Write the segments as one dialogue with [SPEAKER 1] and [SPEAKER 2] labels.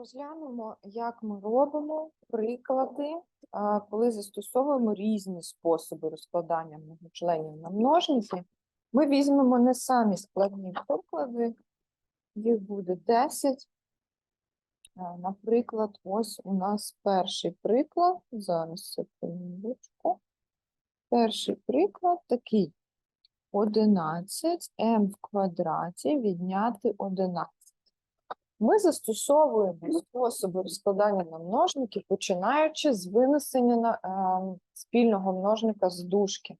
[SPEAKER 1] Розглянемо, як ми робимо приклади, коли застосовуємо різні способи розкладання многочленів на множники. Ми візьмемо не самі складні приклади, їх буде 10. Наприклад, ось у нас перший приклад. Зараз секундочку. Перший приклад такий. 11 м в квадраті відняти 11. Ми застосовуємо способи розкладання на множники, починаючи з винесення е, спільного множника з дужки.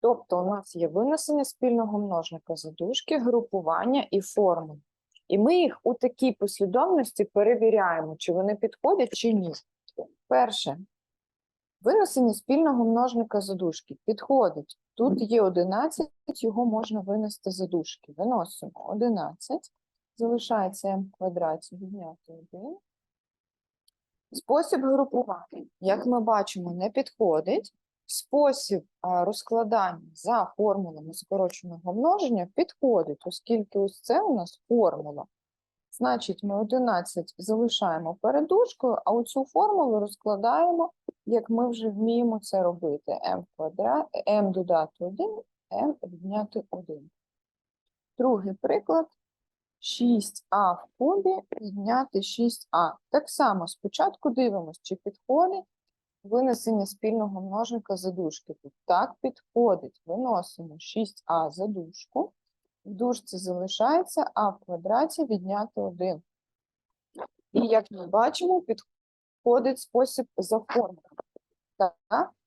[SPEAKER 1] Тобто у нас є винесення спільного множника з дужки, групування і формули. І ми їх у такій послідовності перевіряємо, чи вони підходять, чи ні. Перше, винесення спільного множника за дужки підходить. Тут є 11, його можна винести за дужки. Виносимо 11 залишається m квадраті відняти 1. Спосіб групування, як ми бачимо, не підходить. Спосіб розкладання за формулами скороченого множення підходить, оскільки ось це у нас формула. Значить, ми 11 залишаємо перед дужкою, а оцю формулу розкладаємо, як ми вже вміємо це робити. m, квадрат, m додати 1, m відняти 1. Другий приклад. 6а в кубі відняти 6а. Так само спочатку дивимося, чи підходить винесення спільного множника за дужки. Тут так підходить. Виносимо 6а за дужку. В дужці залишається а в квадраті відняти 1. І як ми бачимо, підходить спосіб за формулою.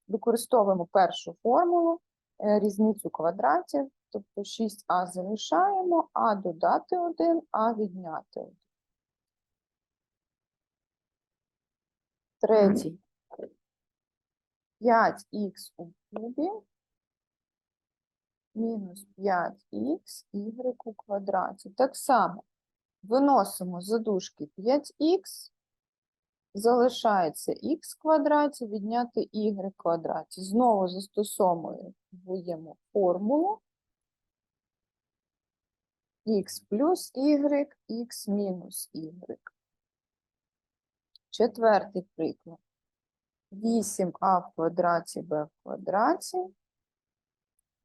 [SPEAKER 1] Використовуємо першу формулу, е, різницю квадратів, тобто 6а залишаємо, а додати 1, а відняти 1. Третій. 5х у кубі мінус 5х y у квадраті. Так само виносимо за дужки 5х, залишається х квадраті, відняти y квадраті. Знову застосовуємо формулу х плюс y, х мінус y. Четвертий приклад. 8а в квадраті b в квадраті.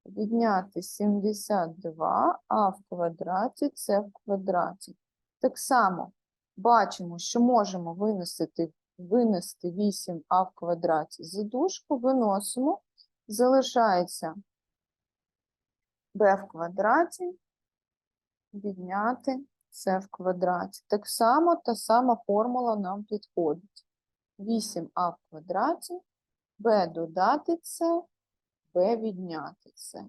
[SPEAKER 1] Відняти 72 а в квадраті c в квадраті. Так само бачимо, що можемо винести, винести 8а в квадраті за дужку, виносимо, залишається b в квадраті, відняти c в квадраті. Так само та сама формула нам підходить. 8а в квадраті, b додати c, b відняти c.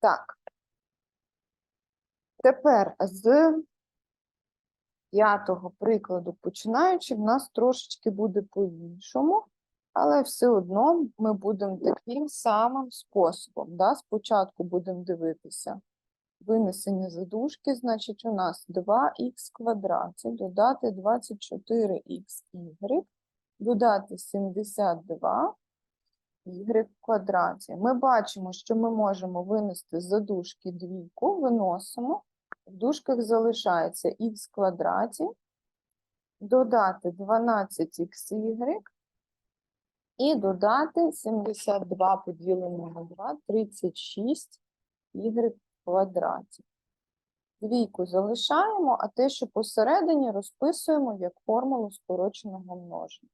[SPEAKER 1] Так. Тепер з п'ятого прикладу починаючи, в нас трошечки буде по-іншому, але все одно ми будемо таким самим способом. Да? Спочатку будемо дивитися винесення задушки, значить, у нас 2х квадраті, додати 24х додати 72 y квадраті. Ми бачимо, що ми можемо винести з задушки двійку, виносимо, в дужках залишається х квадраті, додати 12xy і додати 72 поділено на 2, 36 y в квадраті. Двійку залишаємо, а те, що посередині, розписуємо як формулу скороченого множення.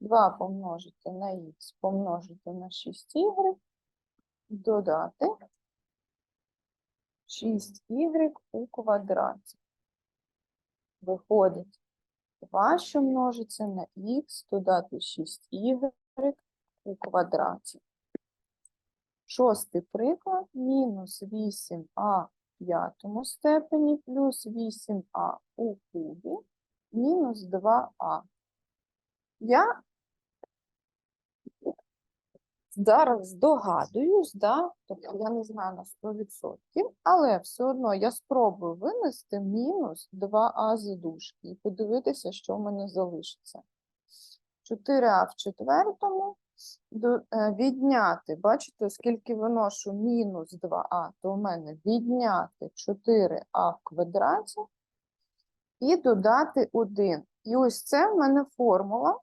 [SPEAKER 1] 2 помножити на х помножити на 6y, додати 6y у квадраті. Виходить 2, що множиться на х, додати 6y у квадраті. Шостий приклад мінус 8а в п'ятому степені плюс 8а у кубі мінус 2а. Я зараз здогадуюсь, да? тобто я не знаю на 100%, але все одно я спробую винести мінус 2а з дужки і подивитися, що в мене залишиться. 4а в четвертому е, відняти, бачите, оскільки виношу мінус 2а, то у мене відняти 4а в квадраті і додати 1. І ось це в мене формула.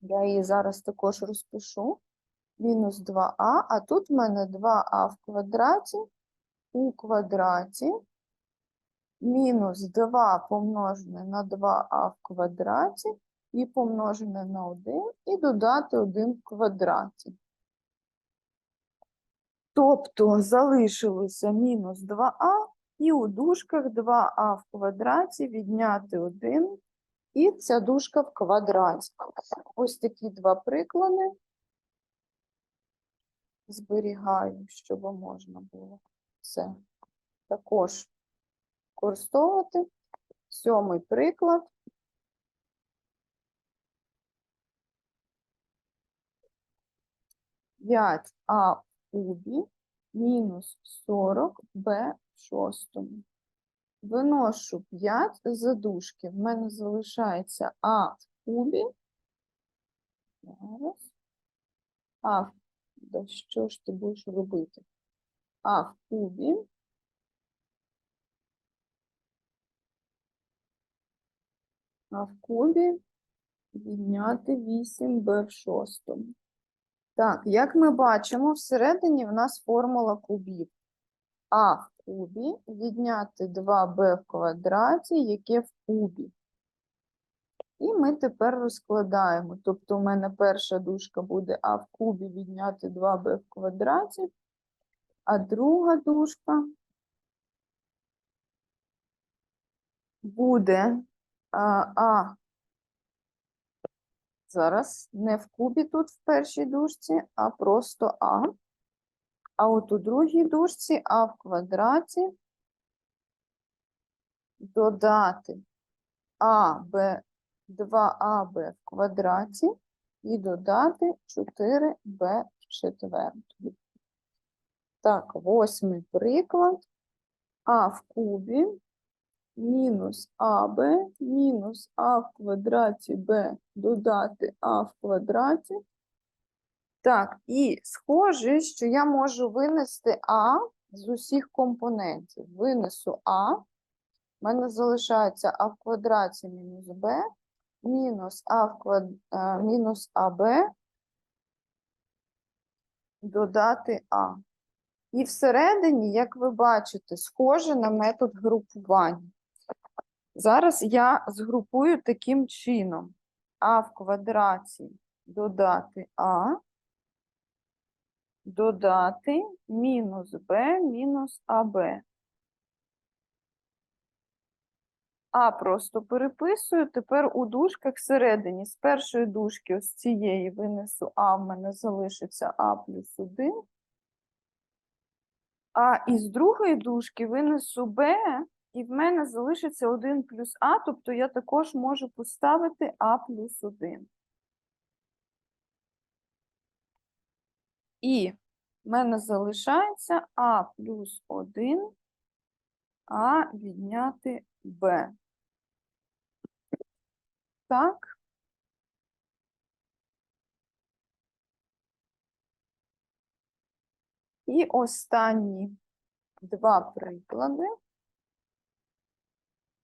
[SPEAKER 1] Я її зараз також розпишу. Мінус 2а, а тут в мене 2а в квадраті у квадраті мінус 2 помножене на 2а в квадраті і помножене на 1 і додати 1 в квадраті. Тобто залишилося мінус 2а і у дужках 2а в квадраті відняти 1 і ця дужка в квадраті. Ось такі два приклади. Зберігаю, щоб можна було це також використовувати. Сьомий приклад. П'ять а в кубі мінус 40 б в шостому. Виношу 5 за дужки. В мене залишається а в кубі. Зараз. А, да що ж ти будеш робити? А в кубі. А в кубі відняти 8b в шостому. Так, як ми бачимо, всередині в нас формула кубів. А в кубі відняти 2b в квадраті, яке в кубі. І ми тепер розкладаємо. Тобто, у мене перша дужка буде а в кубі відняти 2b в квадраті, а друга дужка буде а зараз не в кубі тут в першій дужці, а просто а. А от у другій дужці а в квадраті додати а, б, 2аб в квадраті і додати 4b в четвертому. Так, восьмий приклад. А в кубі мінус АБ мінус А в квадраті Б додати А в квадраті. Так, і схоже, що я можу винести А з усіх компонентів. Винесу А. У мене залишається А в квадраті мінус Б, мінус А в квад... е, мінус АБ додати А. І всередині, як ви бачите, схоже на метод групування. Зараз я згрупую таким чином. А в квадраті додати А, додати мінус Б мінус АБ. А просто переписую. Тепер у дужках всередині з першої дужки ось цієї винесу А, в мене залишиться А плюс 1. А із другої дужки винесу Б, і в мене залишиться 1 плюс А, тобто я також можу поставити А плюс 1. І в мене залишається А плюс 1, А відняти Б. Так. І останні два приклади.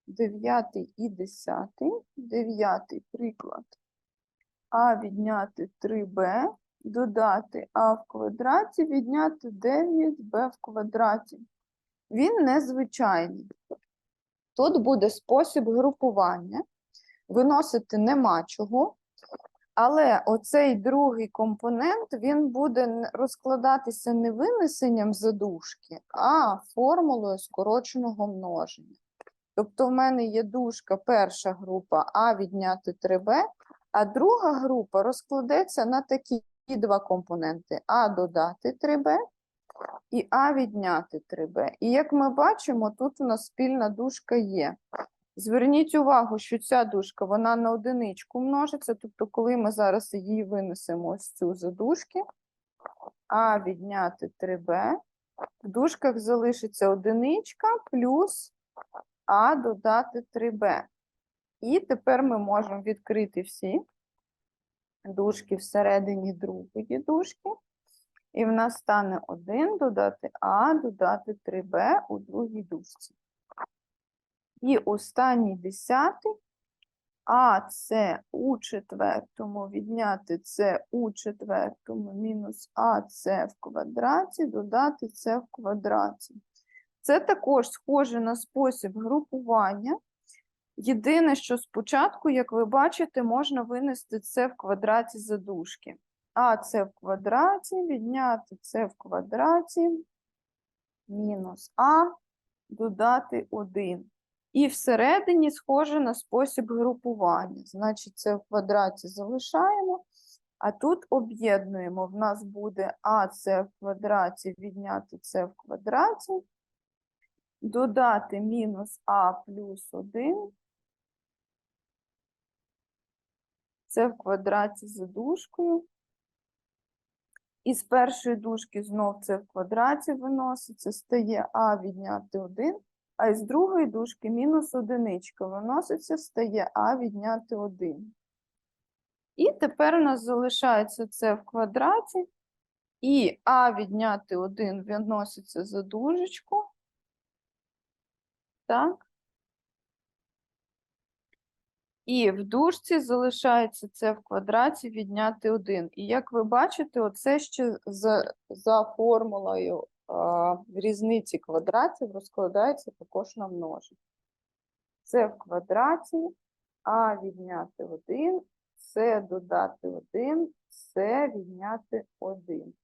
[SPEAKER 1] Дев'ятий і десятий. Дев'ятий приклад. А відняти 3b, додати а в квадраті, відняти 9b в квадраті. Він незвичайний. Тут буде спосіб групування. Виносити нема чого. Але оцей другий компонент він буде розкладатися не винесенням задушки, а формулою скороченого множення. Тобто в мене є дужка, перша група А відняти 3Б, а друга група розкладеться на такі два компоненти: А додати 3Б і А відняти 3Б. І як ми бачимо, тут у нас спільна дужка є. Зверніть увагу, що ця дужка вона на одиничку множиться, тобто, коли ми зараз її винесемо ось цю задушки, а відняти 3b, в дужках залишиться одиничка плюс а додати 3b. І тепер ми можемо відкрити всі дужки всередині другої дужки. І в нас стане 1 додати а додати 3b у другій дужці. І останній десятий. А це у четвертому відняти це у четвертому мінус а це в квадраті, додати це в квадраті. Це також схоже на спосіб групування. Єдине, що спочатку, як ви бачите, можна винести це в квадраті задушки. А це в квадраті, відняти це в квадраті, мінус а, додати 1. І всередині схоже на спосіб групування. Значить, це в квадраті залишаємо, а тут об'єднуємо. В нас буде а це в квадраті, відняти це в квадраті, додати мінус а плюс 1. Це в квадраті за дужкою. І з першої дужки знов це в квадраті виноситься, стає а відняти 1, а із другої дужки мінус одиничка виноситься, стає а відняти 1. І тепер у нас залишається це в квадраті, і а відняти 1 виноситься за дужечку. Так. І в дужці залишається це в квадраті відняти 1. І як ви бачите, оце ще за, за формулою а, різниці квадратів розкладається також на множення. Це в квадраті, а відняти 1, це додати 1, це відняти 1.